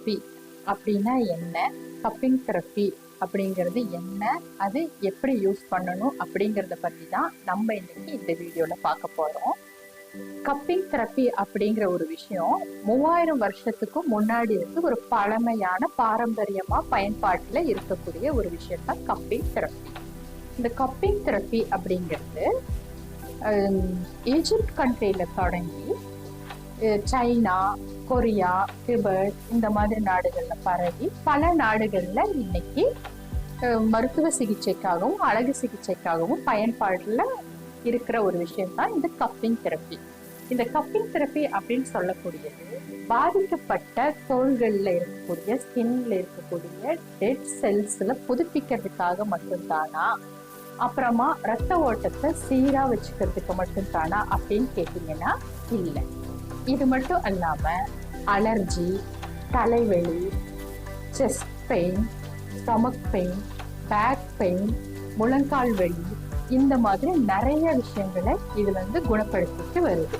Therapy அப்படின்னா என்ன? Cupping therapy அப்படிங்கிறது என்ன? அது எப்படி யூஸ் பண்ணணும்? அப்படிங்கிறத பற்றி தான் நம்ம இன்னைக்கு இந்த வீடியோவில் பார்க்க போகிறோம் கப்பிங் தெரப்பி அப்படிங்கிற ஒரு விஷயம் மூவாயிரம் வருஷத்துக்கும் முன்னாடி இருந்து ஒரு பழமையான பாரம்பரியமா பயன்பாட்டில் இருக்கக்கூடிய ஒரு விஷயம் தான் கப்பிங் தெரப்பி இந்த கப்பிங் தெரப்பி அப்படிங்கிறது ஈஜிப்ட் கண்ட்ரியில தொடங்கி சைனா கொரியா திபெத் இந்த மாதிரி நாடுகள்ல பரவி பல நாடுகள்ல இன்னைக்கு மருத்துவ சிகிச்சைக்காகவும் அழகு சிகிச்சைக்காகவும் பயன்பாடுல இருக்கிற ஒரு விஷயம் தான் இந்த கப்பிங் தெரப்பி. இந்த கப்பிங் தெரப்பி அப்படின்னு சொல்லக்கூடியது பாதிக்கப்பட்ட தோள்களில் இருக்கக்கூடிய ஸ்கின்ல இருக்கக்கூடிய டெட் செல்ஸ்ல புதுப்பிக்கிறதுக்காக மட்டும்தானா? அப்புறமா ரத்த ஓட்டத்தை சீரா வச்சுக்கிறதுக்கு மட்டும்தானா அப்படின்னு கேட்டீங்கன்னா இல்லை. இது மட்டும் அல்லாம அலர்ஜி தலைவலி chest pain stomach pain back pain முழங்கால் வலி இந்த மாதிரி நிறைய விஷயங்களை இது வந்து குணப்படுத்திட்டு வருது.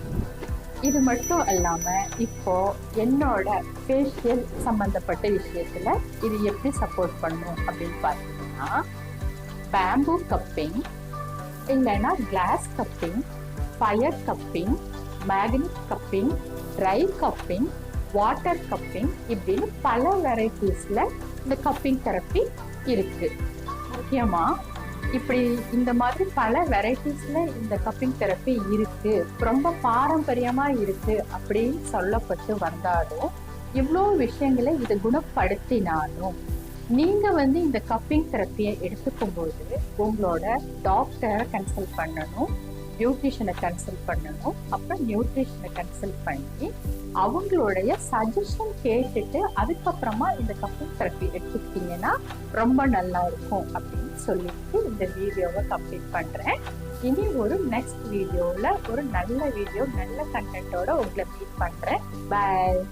இது மட்டும் அல்லாம இப்போ என்னோட ஃபேஷியல் சம்பந்தப்பட்ட விஷயத்துல இது எப்படி சப்போர்ட் பண்ணும் அப்படின்னு பார்த்தீங்கன்னா பேம்பூ கப்பிங் இல்லைன்னா glass cupping fire cupping magnet cupping dry cupping water cupping இப்படின்னு பல வெரைட்டிஸில் இந்த கப்பிங் தெரப்பி இருக்குது முக்கியமாக இப்படி இந்த மாதிரி பல வெரைட்டிஸில் இந்த கப்பிங் தெரப்பி இருக்குது ரொம்ப பாரம்பரியமாக இருக்குது அப்படின்னு சொல்லப்பட்டு வந்தாலும் இவ்வளோ விஷயங்களை இதை குணப்படுத்தினாலும் நீங்கள் வந்து இந்த கப்பிங் தெரப்பியை எடுத்துக்கும் போது உங்களோட டாக்டரை கன்சல்ட் பண்ணணும். நியூட்ரிஷனை கன்சல்ட் பண்ணணும். அப்புறம் நியூட்ரிஷனை கன்சல்ட் பண்ணி அவங்களுடைய சஜஷன் கேட்டுட்டு அதுக்கப்புறமா இந்த கப்பிள் தெரப்பி எடுத்துக்கிட்டீங்கன்னா ரொம்ப நல்லா இருக்கும் அப்படின்னு சொல்லிட்டு இந்த வீடியோவை கம்ப்ளீட் பண்றேன். இனி ஒரு நெக்ஸ்ட் வீடியோவில் ஒரு நல்ல வீடியோ நல்ல கண்டென்ட்டோட உங்களை மீட் பண்றேன். பாய்